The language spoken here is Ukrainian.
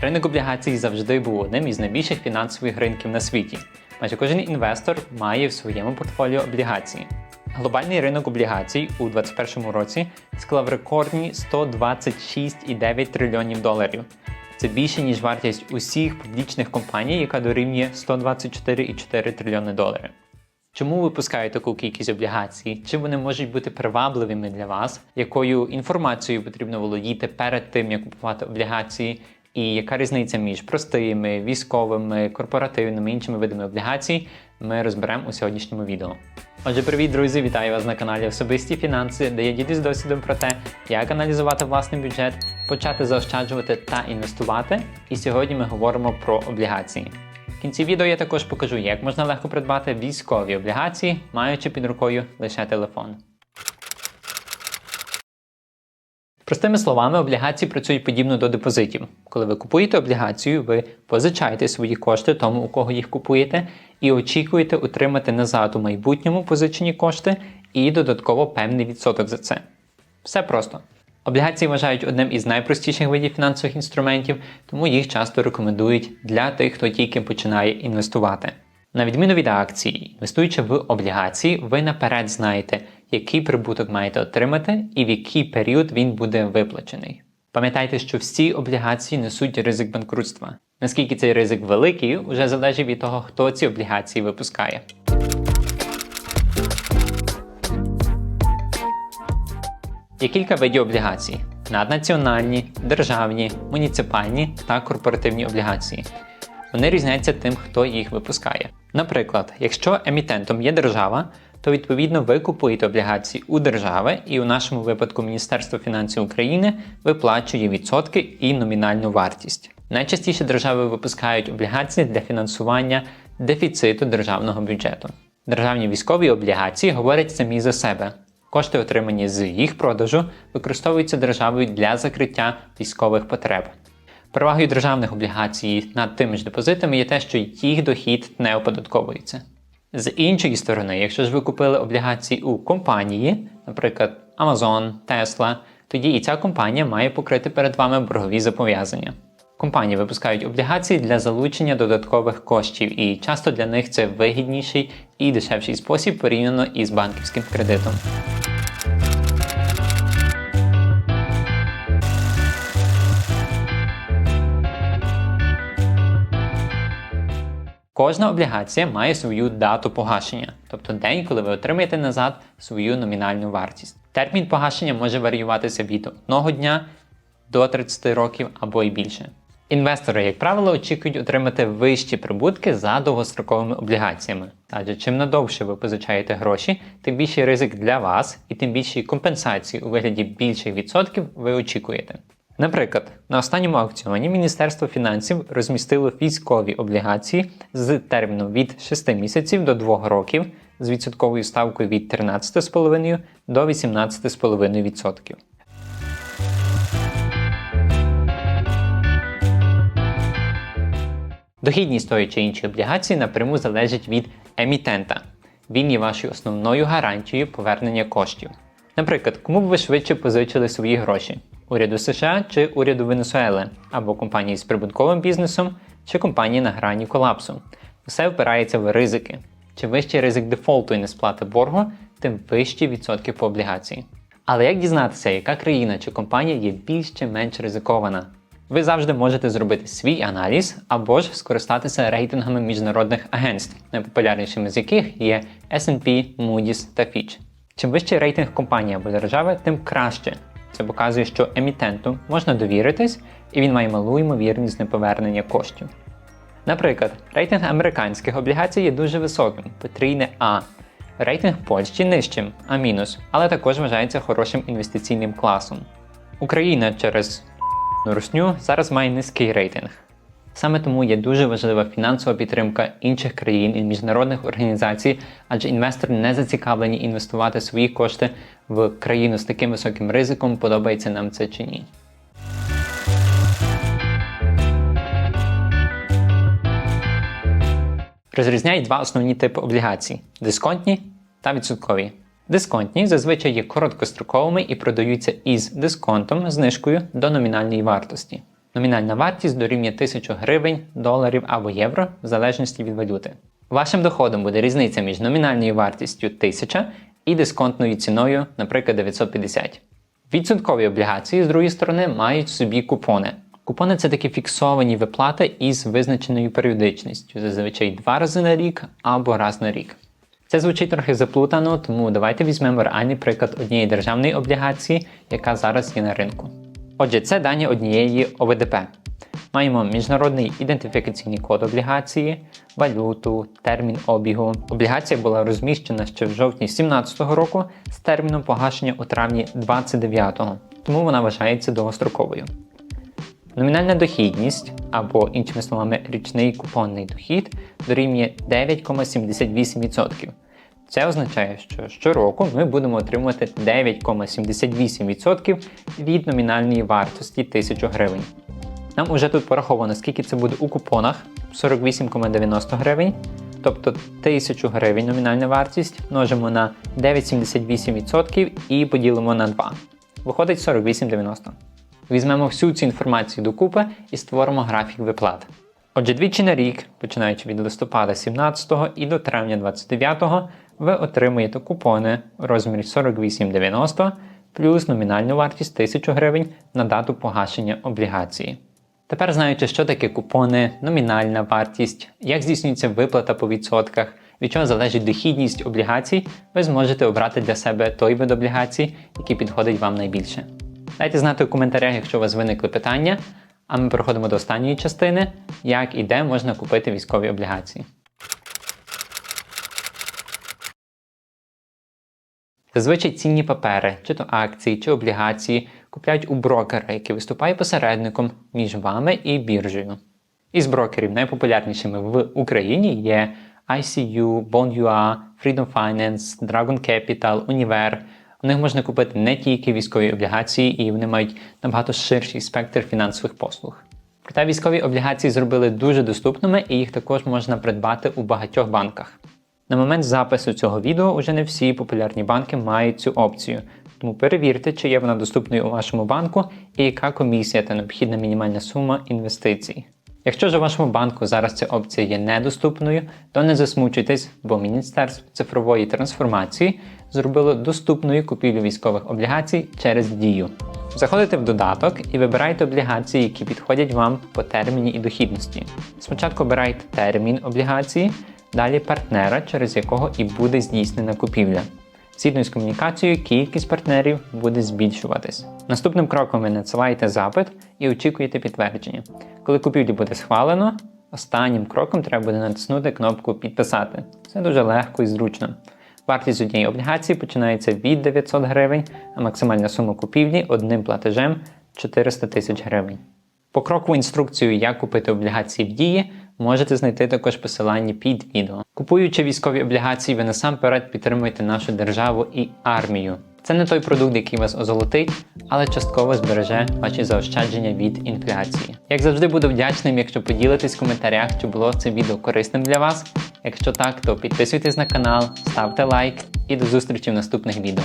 Ринок облігацій завжди був одним із найбільших фінансових ринків на світі. Майже кожен інвестор має в своєму портфоліо облігації. Глобальний ринок облігацій у 2021 році склав рекордні 126,9 трильйонів доларів. Це більше ніж вартість усіх публічних компаній, яка дорівнює 124,4 трильйони доларів. Чому випускають таку кількість облігацій? Чи вони можуть бути привабливими для вас? Якою інформацією потрібно володіти перед тим, як купувати облігації? І яка різниця між простими, військовими, корпоративними іншими видами облігацій? Ми розберемо у сьогоднішньому відео. Отже, привіт, друзі! Вітаю вас на каналі Особисті фінанси, де я ділюсь досвідом про те, як аналізувати власний бюджет, почати заощаджувати та інвестувати. І сьогодні ми говоримо про облігації. В кінці відео я також покажу, як можна легко придбати військові облігації, маючи під рукою лише телефон. Простими словами, облігації працюють подібно до депозитів. Коли ви купуєте облігацію, ви позичаєте свої кошти тому, у кого їх купуєте, і очікуєте отримати назад у майбутньому позичені кошти і додатково певний відсоток за це. Все просто. Облігації вважають одним із найпростіших видів фінансових інструментів, тому їх часто рекомендують для тих, хто тільки починає інвестувати. На відміну від акцій, інвестуючи в облігації, ви наперед знаєте, який прибуток маєте отримати і в який період він буде виплачений. Пам'ятайте, що всі облігації несуть ризик банкрутства. Наскільки цей ризик великий, уже залежить від того, хто ці облігації випускає. Є кілька видів облігацій: наднаціональні, державні, муніципальні та корпоративні облігації. Вони різняться тим, хто їх випускає. Наприклад, якщо емітентом є держава, то відповідно ви купуєте облігації у держави, і у нашому випадку Міністерство фінансів України виплачує відсотки і номінальну вартість. Найчастіше держави випускають облігації для фінансування дефіциту державного бюджету. Державні військові облігації говорять самі за себе. Кошти, отримані з їх продажу, використовуються державою для закриття військових потреб. Перевагою державних облігацій над тими ж депозитами є те, що їх дохід не оподатковується. З іншої сторони, якщо ж ви купили облігації у компанії, наприклад, Amazon, Tesla, тоді і ця компанія має покрити перед вами боргові зобов'язання. Компанії випускають облігації для залучення додаткових коштів, і часто для них це вигідніший і дешевший спосіб порівняно із банківським кредитом. Кожна облігація має свою дату погашення, тобто день, коли ви отримаєте назад свою номінальну вартість. Термін погашення може варіюватися від одного дня до 30 років або й більше. Інвестори, як правило, очікують отримати вищі прибутки за довгостроковими облігаціями. Адже чим надовше ви позичаєте гроші, тим більший ризик для вас і тим більші компенсації у вигляді більших відсотків ви очікуєте. Наприклад, на останньому аукціоні Міністерство фінансів розмістило військові облігації з терміном від 6 місяців до 2 років з відсотковою ставкою від 13,5 до 18,5%. Дохідність тої чи іншої облігації напряму залежить від емітента. Він є вашою основною гарантією повернення коштів. Наприклад, кому б ви швидше позичили свої гроші? Уряду США чи уряду Венесуели, або компанії з прибутковим бізнесом, чи компанії на грані колапсу. Все впирається в ризики. Чим вищий ризик дефолту і несплати боргу, тим вищі відсотки по облігації. Але як дізнатися, яка країна чи компанія є більш чи менш ризикована? Ви завжди можете зробити свій аналіз або ж скористатися рейтингами міжнародних агентств, найпопулярнішими з яких є S&P, Moody's та Fitch. Чим вищий рейтинг компанії або держави, тим краще. Це показує, що емітенту можна довіритись, і він має малу ймовірність неповернення коштів. Наприклад, рейтинг американських облігацій є дуже високим, потрійне А. Рейтинг Польщі нижчим А-, але також вважається хорошим інвестиційним класом. Україна через русню зараз має низький рейтинг. Саме тому є дуже важлива фінансова підтримка інших країн і міжнародних організацій, адже інвестори не зацікавлені інвестувати свої кошти в країну з таким високим ризиком, подобається нам це чи ні. Розрізняють два основні типи облігацій дисконтні та відсоткові. Дисконтні зазвичай є короткостроковими і продаються із дисконтом знижкою до номінальної вартості. Номінальна вартість дорівнює 1000 гривень, доларів або євро в залежності від валюти. Вашим доходом буде різниця між номінальною вартістю 1000 і дисконтною ціною, наприклад, 950. Відсоткові облігації, з другої сторони, мають собі купони. Купони це такі фіксовані виплати із визначеною періодичністю, зазвичай два рази на рік або раз на рік. Це звучить трохи заплутано, тому давайте візьмемо реальний приклад однієї державної облігації, яка зараз є на ринку. Отже, це дані однієї ОВДП. Маємо міжнародний ідентифікаційний код облігації, валюту, термін обігу. Облігація була розміщена ще в жовтні 2017 року з терміном погашення у травні 29 тому вона вважається довгостроковою. Номінальна дохідність, або, іншими словами, річний купонний дохід дорівнює 9,78%. Це означає, що щороку ми будемо отримувати 9,78% від номінальної вартості 1000 гривень. Нам уже тут пораховано, скільки це буде у купонах 48,90 гривень. Тобто 1000 гривень номінальна вартість множимо на 9,78% і поділимо на 2. Виходить 48,90. Візьмемо всю цю інформацію докупи і створимо графік виплат. Отже, двічі на рік, починаючи від листопада 17 і до травня 29, ви отримуєте купони у розмірі 48,90 плюс номінальну вартість 1000 гривень на дату погашення облігації. Тепер знаючи, що таке купони, номінальна вартість, як здійснюється виплата по відсотках, від чого залежить дохідність облігацій, ви зможете обрати для себе той вид облігацій, який підходить вам найбільше. Дайте знати у коментарях, якщо у вас виникли питання, а ми переходимо до останньої частини, як і де можна купити військові облігації. Зазвичай цінні папери, чи то акції, чи облігації купляють у брокера, який виступає посередником між вами і біржею. Із брокерів найпопулярнішими в Україні є ICU, Bond.ua, Freedom Finance, Dragon Capital, Univer. У них можна купити не тільки військові облігації, і вони мають набагато ширший спектр фінансових послуг. Проте військові облігації зробили дуже доступними і їх також можна придбати у багатьох банках. На момент запису цього відео уже не всі популярні банки мають цю опцію, тому перевірте, чи є вона доступною у вашому банку і яка комісія та необхідна мінімальна сума інвестицій. Якщо ж у вашому банку зараз ця опція є недоступною, то не засмучуйтесь, бо Міністерство цифрової трансформації зробило доступною купівлю військових облігацій через дію. Заходите в додаток і вибирайте облігації, які підходять вам по терміні і дохідності. Спочатку обирайте термін облігації, далі партнера, через якого і буде здійснена купівля. Згідно з комунікацією, кількість партнерів буде збільшуватись. Наступним кроком ви надсилаєте запит і очікуєте підтвердження. Коли купівлю буде схвалено, останнім кроком треба буде натиснути кнопку Підписати. Це дуже легко і зручно. Вартість однієї облігації починається від 900 гривень, а максимальна сума купівлі одним платежем 400 тисяч гривень. Покрокову інструкцію, як купити облігації в дії, можете знайти також посилання під відео. Купуючи військові облігації, ви насамперед підтримуєте нашу державу і армію. Це не той продукт, який вас озолотить, але частково збереже ваші заощадження від інфляції. Як завжди, буду вдячним, якщо поділитесь в коментарях, чи було це відео корисним для вас. Якщо так, то підписуйтесь на канал, ставте лайк і до зустрічі в наступних відео.